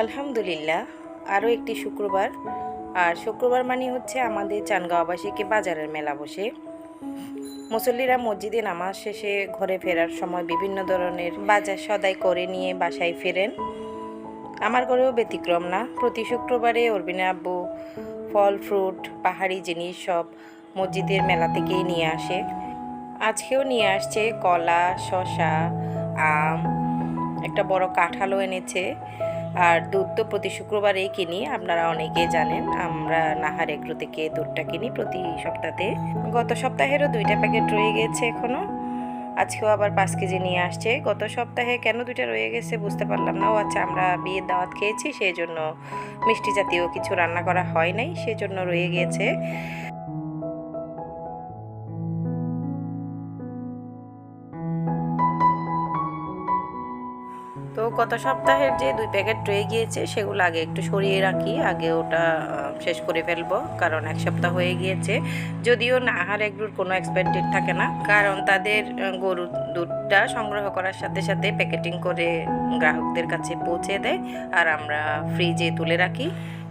আলহামদুলিল্লাহ, আরও একটি শুক্রবার। আর শুক্রবার মানে হচ্ছে আমাদের চানগাঁওবাসীকে বাজারের মেলা বসে। মুসল্লিরা মসজিদে নামাজ শেষে ঘরে ফেরার সময় বিভিন্ন ধরনের বাজার সদাই করে নিয়ে বাসায় ফেরেন। আমার ঘরেও ব্যতিক্রম না। প্রতি শুক্রবারে অরবিনা আব্বু, ফল, ফ্রুট, পাহাড়ি জিনিস সব মসজিদের মেলা থেকেই নিয়ে আসে। আজকেও নিয়ে আসছে কলা, শসা, আম, একটা বড় কাঁঠালও এনেছে। আর দুধ তো প্রতি শুক্রবারেই কিনি, আপনারা অনেকেই জানেন, আমরা নাহার এগ্রো থেকে দুধটা কিনি প্রতি সপ্তাহে গত সপ্তাহেরও দুইটা প্যাকেট রয়ে গেছে এখনও আজকেও আবার পাঁচ কেজি নিয়ে আসছে। গত সপ্তাহে কেন দুইটা রয়ে গেছে বুঝতে পারলাম না। ও আচ্ছা আমরা বিয়ের দাওয়াত খেয়েছি, সেই জন্য মিষ্টি জাতীয় কিছু রান্না করা হয় নাই, সেই জন্য রয়ে গিয়েছে তো গত সপ্তাহের যে দুই প্যাকেট রয়ে গিয়েছে, সেগুলো আগে একটু সরিয়ে রাখি। আগে ওটা শেষ করে ফেলব, কারণ এক সপ্তাহ হয়ে গিয়েছে। যদিও নাহার এগুলোর কোনো এক্সপায়ার ডেট থাকে না। কারণ তাদের গরুর দুধটা সংগ্রহ করার সাথে সাথে প্যাকেটিং করে গ্রাহকদের কাছে পৌঁছে দেয়, আর আমরা ফ্রিজে তুলে রাখি।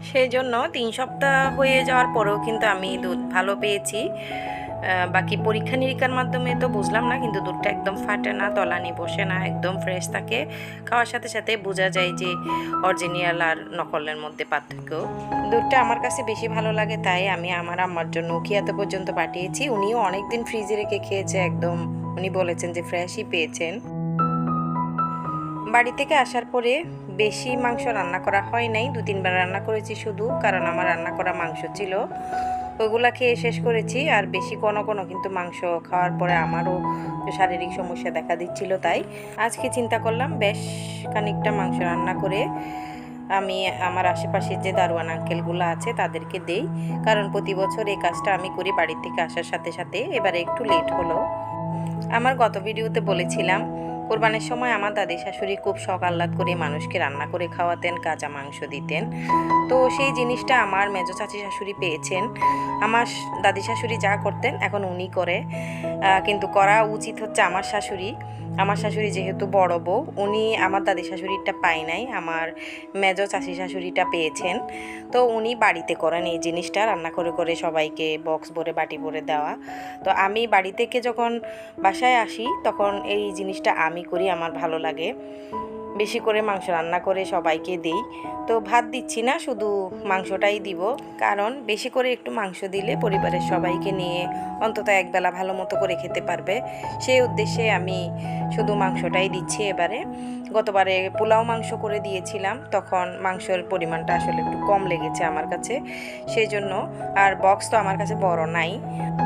সেই জন্য তিন সপ্তাহ হয়ে যাওয়ার পরেও কিন্তু আমি দুধ ভালো পেয়েছি। বাকি পরীক্ষা নিরীক্ষার মাধ্যমে তো বুঝলাম না, কিন্তু দুধটা একদম ফাটে না তলানি বসে না, একদম ফ্রেশ থাকে। খাওয়ার সাথে সাথে বোঝা যায় যে অরিজিনাল আর নকলের মধ্যে পার্থক্য। দুধটা আমার কাছে বেশি ভালো লাগে, তাই আমি আমার আম্মার জন্য উকিয়াতে পর্যন্ত পাঠিয়েছি। উনিও অনেকদিন ফ্রিজে রেখে খেয়েছে, একদম উনি বলেছেন যে ফ্রেশই পেয়েছেন। বাড়ি থেকে আসার পরে বেশি মাংস রান্না করা হয় নাই দু তিনবার রান্না করেছি শুধু, কারণ আমার রান্না করা মাংস ছিল। ওইগুলা খেয়ে শেষ করেছি। আর বেশি কোনো কোনো কিন্তু মাংস খাওয়ার পরে আমারও শারীরিক সমস্যা দেখা দিচ্ছিল তাই। আজকে চিন্তা করলাম, বেশ খানিকটা মাংস রান্না করে আমি আমার আশেপাশে যে দারোয়ান আঙ্কেলগুলো আছে তাদেরকে দেই। কারণ প্রতি বছর এই কাজটা আমি করি বাড়ির থেকে আসার সাথে সাথে। এবারে একটু লেট হলো। আমার গত ভিডিওতে বলেছিলাম কোরবানের সময় আমার দাদি শাশুড়ি খুব শখ আহ্লাদ করে মানুষকে রান্না করে খাওয়াতেন, কাঁচা মাংস দিতেন। তো সেই জিনিসটা আমার মেজ চাচি শাশুড়ি পেয়েছেন। আমার দাদি শাশুড়ি যা করতেন এখন উনি করে। কিন্তু করা উচিত হচ্ছে আমার শাশুড়ি। আমার শাশুড়ি যেহেতু বড় বউ, উনি আমার দাদি শাশুড়িটা পায় নাই, আমার মেজ চাষি শাশুড়িটা পেয়েছেন। তো উনি বাড়িতে করেন এই জিনিসটা, রান্না করে করে সবাইকে বক্স ভরে, বাটি ভরে দেওয়া। তো আমি বাড়ি থেকে যখন বাসায় আসি, তখন এই জিনিসটা আমি করি, আমার ভালো লাগে। বেশি করে মাংস রান্না করে সবাইকে দেই। তো ভাত দিচ্ছি না, শুধু মাংসটাই দিব। কারণ বেশি করে একটু মাংস দিলে পরিবারের সবাইকে নিয়ে অন্তত একবেলা ভালো মতো করে খেতে পারবে। সেই উদ্দেশ্যে আমি শুধু মাংসটাই দিচ্ছি এবারে। গতবারে পোলাও মাংস করে দিয়েছিলাম, তখন মাংসের পরিমাণটা আসলে একটু কম লেগেছে আমার কাছে সেই জন্য আর বক্স তো আমার কাছে বড় নাই।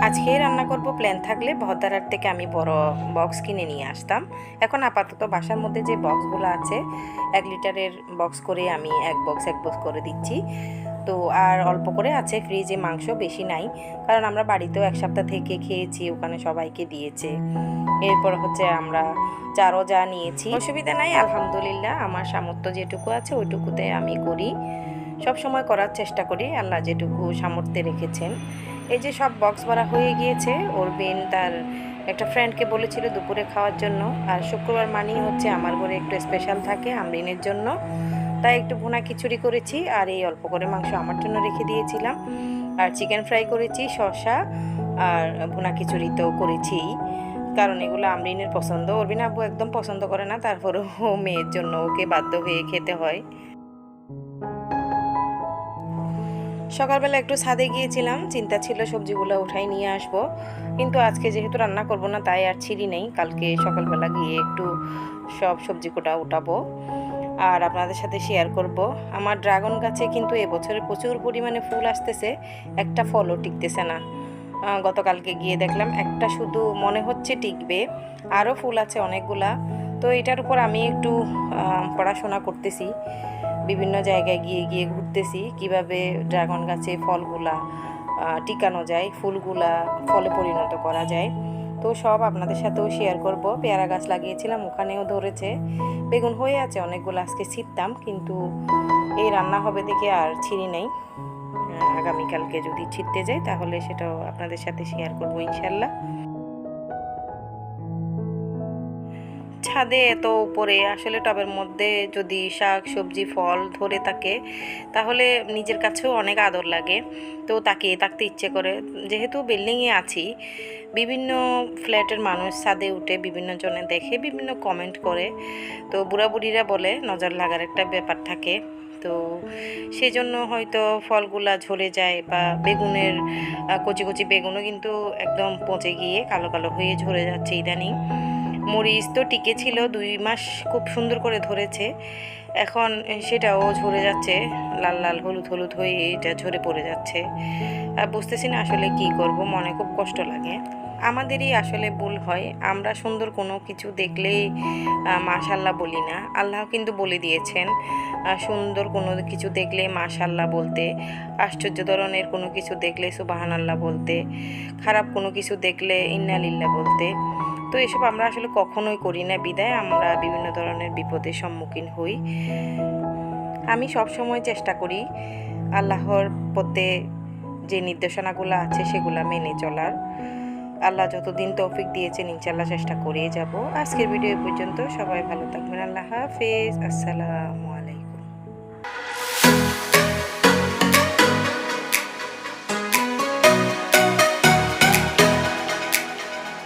আজকে রান্না করব প্ল্যান থাকলে ভদ্রার থেকে আমি বড় বক্স কিনে নিয়ে আসতাম। এখন আপাতত বাসার মধ্যে যে বক্সগুলো আছে, এক লিটারের বক্স করে আমি এক বক্স এক বক্স করে দিচ্ছি। তো আর অল্প করে আছে ফ্রিজে মাংস বেশি নাই। কারণ আমরা বাড়িতেও এক সপ্তাহ থেকে খেয়েছি, ওখানে সবাইকে দিয়েছে। এরপর হচ্ছে আমরা চারও যা নিয়েছি। অসুবিধা নাই, আলহামদুলিল্লাহ। আমার সামর্থ্য যেটুকু আছে, ওইটুকুতে আমি করি। সব সময় করার চেষ্টা করি, আল্লাহ যেটুকু সামর্থ্যে রেখেছেন। এই যে সব বক্স ভরা হয়ে গিয়েছে, ওর অরবিন তার একটা ফ্রেন্ডকে বলেছিল দুপুরে খাওয়ার জন্য। আর শুক্রবার মানেই হচ্ছে আমার ঘরে একটু স্পেশাল থাকে, আমরিনের জন্য। তাই একটু ভুনা খিচুড়ি করেছি আর এই অল্প করে মাংস আমার জন্য রেখে দিয়েছিলাম। আর চিকেন ফ্রাই করেছি, শসা আর ভুনা খিচুড়ি তো করেছি। কারণ এগুলো আমরিনের পছন্দ, অরবিন আব্বু একদম পছন্দ করে না, তারপরেও মেয়ের জন্য ওকে বাধ্য হয়ে খেতে হয়। সকালবেলা একটু ছাদে গিয়েছিলাম, চিন্তা ছিল সবজিগুলো উঠাই নিয়ে আসব। কিন্তু আজকে যেহেতু রান্না করব না, তাই আর ছিঁড়ি নেই, কালকে সকালবেলা গিয়ে একটু সব সবজি কোটা উঠাবো। আর আপনাদের সাথে শেয়ার করব। আমার ড্রাগন গাছে কিন্তু এবছরে প্রচুর পরিমাণে ফুল আসতেছে, একটা ফলও টিকতেছে না। গতকালকে গিয়ে দেখলাম একটা শুধু মনে হচ্ছে টিকবে, আরও ফুল আছে অনেকগুলা। তো এটার উপর আমি একটু পড়াশোনা করতেছি, বিভিন্ন জায়গায় গিয়ে গিয়ে ঘুরতেছি, কীভাবে ড্রাগন গাছে ফলগুলা টিকানো যায়, ফুলগুলা ফলে পরিণত করা যায়। তো সব আপনাদের সাথেও শেয়ার করব। পেয়ারা গাছ লাগিয়েছিলাম, ওখানেও ধরেছে। বেগুন হয়ে আছে, অনেকগুলো আজকে ছিটতাম, কিন্তু এই রান্না হবে দেখে আর ছিঁড়ি নেই। আগামীকালকে যদি ছিটতে যাই, তাহলে সেটাও আপনাদের সাথে শেয়ার করব ইনশাল্লাহ। ছাদে এত উপরে, আসলে টবের মধ্যে যদি শাক, সবজি, ফল ধরে থাকে, তাহলে নিজের কাছেও অনেক আদর লাগে। তো তাকিয়ে থাকতে ইচ্ছে করে। যেহেতু বিল্ডিংয়ে আছি, বিভিন্ন ফ্ল্যাটের মানুষ ছাদে উঠে বিভিন্ন জনে দেখে, বিভিন্ন কমেন্ট করে। তো বুড়া বুড়িরা বলে, নজর লাগার একটা ব্যাপার থাকে। তো সেই জন্য হয়তো ফলগুলা ঝরে যায় বা বেগুনের কচি কচি বেগুনও কিন্তু একদম পচে গিয়ে কালো কালো হয়ে ঝরে যাচ্ছে ইদানিং। মরিচ তো টিকে ছিল দুই মাস খুব সুন্দর করে ধরেছে। এখন সেটাও ঝরে যাচ্ছে, লাল লাল হলুদ হলুদ হয়ে এটা ঝরে পড়ে যাচ্ছে। বুঝতেছি না আসলে কি করব, মনে খুব কষ্ট লাগে। আমাদেরই আসলে ভুল হয়, আমরা সুন্দর কোনো কিছু দেখলেই মাশাল্লাহ বলি না। আল্লাহ কিন্তু বলে দিয়েছেন সুন্দর কোনো কিছু দেখলে মাশাল্লাহ বলতে, আশ্চর্য ধরনের কোনো কিছু দেখলে সুবাহান আল্লাহ বলতে, খারাপ কোনো কিছু দেখলে ইন্নালিল্লাহ বলতে। তো এসব আমরা আসলে কখনোই করি না বিদায়, আমরা বিভিন্ন ধরনের বিপদের সম্মুখীন হই। আমি সব সময় চেষ্টা করি আল্লাহর পথে যে নির্দেশনাগুলো আছে সেগুলো মেনে চলার। আল্লাহ যতদিন তৌফিক দিয়েছেন ইনশাল্লাহ চেষ্টা করেই যাব। আজকের ভিডিও পর্যন্ত সবাই ভালো থাকবেন, আল্লাহ হাফেজ, আসসালাম